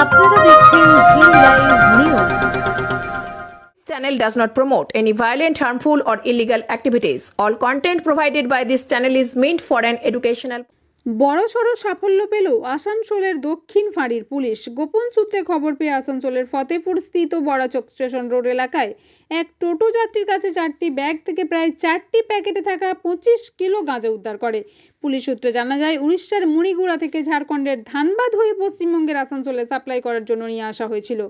আপনারা দেখছেন Zee live news channel does not promote any violent, harmful, or illegal activities. All content provided by this channel is meant for an educational বড়সড় সাফল্য পেল আসানসোলের দক্ষিণ ফাঁড়ির পুলিশ। গোপন সূত্রে খবর পেয়ে আসানসোলের ফতেপুর স্থিত বড়াচক স্টেশন রোড এলাকায় এক টোটো যাত্রীর কাছে চারটি ব্যাগ থেকে প্রায় চারটি প্যাকেটে থাকা পঁচিশ কিলো গাঁজা উদ্ধার করে। পুলিশ সূত্রে জানা যায়, উড়িষ্যার মুড়িগুড়া থেকে ঝাড়খণ্ডের ধানবাদ হয়ে পশ্চিমবঙ্গের আসানসোলে সাপ্লাই করার জন্য নিয়ে আসা হয়েছিল।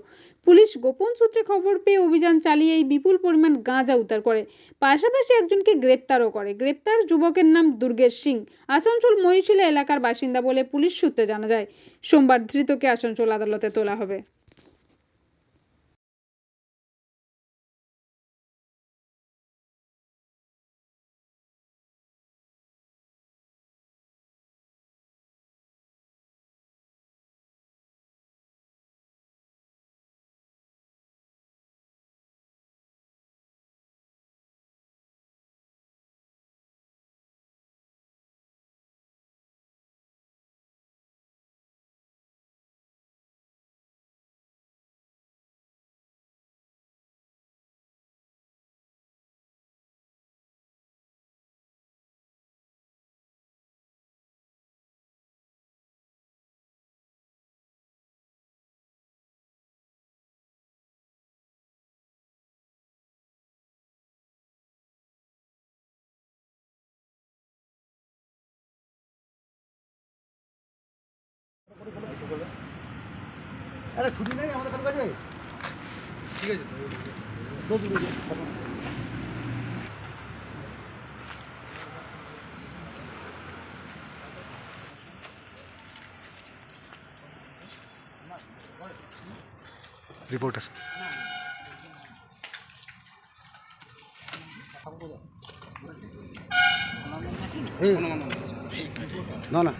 পুলিশ গোপন সূত্রে খবর পেয়ে অভিযান চালিয়ে এই বিপুল পরিমাণ গাঁজা উদ্ধার করে। পাশাপাশি একজনকে গ্রেপ্তারও করে। গ্রেপ্তার যুবকের নাম দুর্গেশ সিং। আসানসোল মহিশিলা এলাকার বাসিন্দা বলে পুলিশ সূত্রে জানা যায়, সোমবার ধৃতকে আসানসোল আদালতে তোলা হবে। আরে ছুটি নেই আমাদের কারও কাছে? ঠিক আছে দশ মিনিট। রিপোর্টার না না।